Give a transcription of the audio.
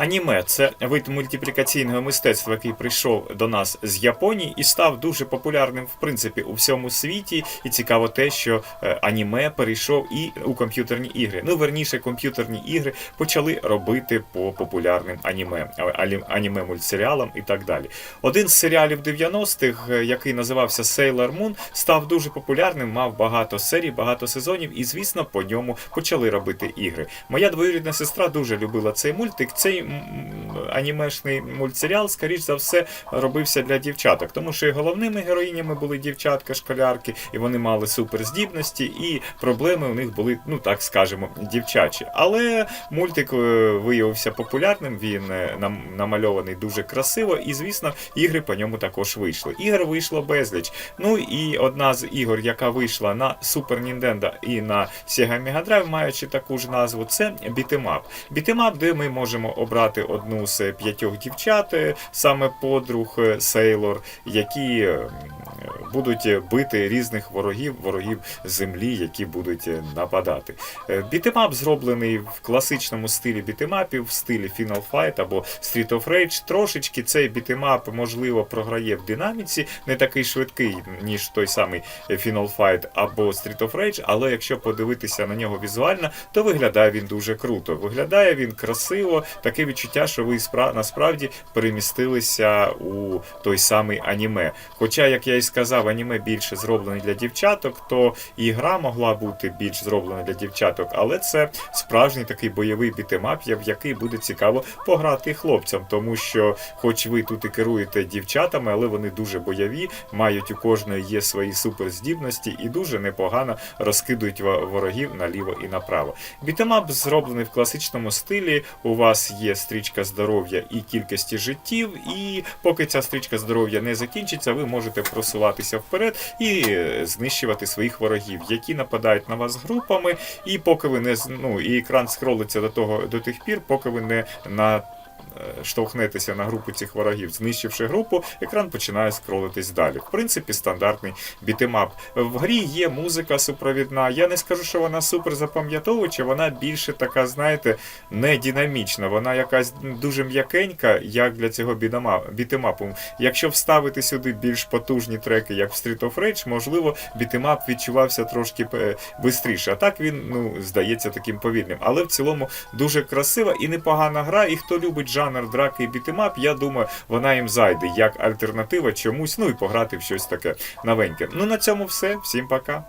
Аніме це вид мультиплікаційного мистецтва, який прийшов до нас з Японії і став дуже популярним в принципі у всьому світі. І цікаво те, що е, аніме перейшов і у комп'ютерні ігри. Ну, верніше, комп'ютерні ігри почали робити по популярним аніме, аніме мультсеріалам і так далі. Один з серіалів 90-х, е, який називався Sailor Moon, став дуже популярним, мав багато серій, багато сезонів, і звісно, по ньому почали робити ігри. Моя двоюрідна сестра дуже любила цей мультик. Цей mm, mm, mm. Анімешний мультсеріал, скоріш за все, робився для дівчаток, тому що головними героїнями були дівчатка, школярки, і вони мали суперздібності, і проблеми у них були, ну так скажемо, дівчачі. Але мультик е, виявився популярним, він е, нам намальований дуже красиво, і звісно, ігри по ньому також вийшли. Ігор вийшло безліч. Ну і одна з ігор, яка вийшла на Super Nintendo і на Sega Mega Drive, маючи таку ж назву, це бітемап. Бітемап, де ми можемо обрати одну з п'ятьох дівчат, е, саме подруг е, Сейлор, які е, м, будуть бити різних ворогів, ворогів землі, які будуть е, нападати. Е, Бітемап зроблений в класичному стилі бітемапів, в стилі Final Fight або Street of Rage. Трошечки цей бітемап, можливо, програє в динаміці, не такий швидкий, ніж той самий Final Fight або Street of Rage, але якщо подивитися на нього візуально, то виглядає він дуже круто. Виглядає він красиво, таке відчуття, що ви спра- насправді перемістилися у той самий аніме. Хоча, як я і сказав, аніме більше зроблений для дівчаток, то і гра могла бути більш зроблена для дівчаток, але це справжній такий бойовий бітемап, в який буде цікаво пограти хлопцям, тому що, хоч ви тут і керуєте дівчатами, але вони дуже бойові, мають у кожної є свої суперздібності і дуже непогано розкидують во- ворогів наліво і направо. Бітемап зроблений в класичному стилі. У вас є стрічка здоров'я і кількості життів, і поки ця стрічка здоров'я не закінчиться, ви можете просуватися вперед і е, знищувати своїх ворогів, які нападають на вас групами, і поки ви не ну, і екран скролиться до того до тих пір, поки ви не на штовхнетеся на групу цих ворогів, знищивши групу, екран починає скролитись далі. В принципі, стандартний бітемап. В грі є музика супровідна. Я не скажу, що вона супер запам'ятовуюча, вона більше така, знаєте, не динамічна. Вона якась дуже м'якенька, як для цього бітема- бітемапу. Якщо вставити сюди більш потужні треки, як в Street of Rage, можливо, бітемап відчувався трошки швидше. А так він ну здається таким повільним. Але в цілому дуже красива і непогана гра. І хто любить жанр драки і бітимап, я думаю, вона їм зайде як альтернатива чомусь. Ну і пограти в щось таке новеньке. Ну на цьому все. Всім пока.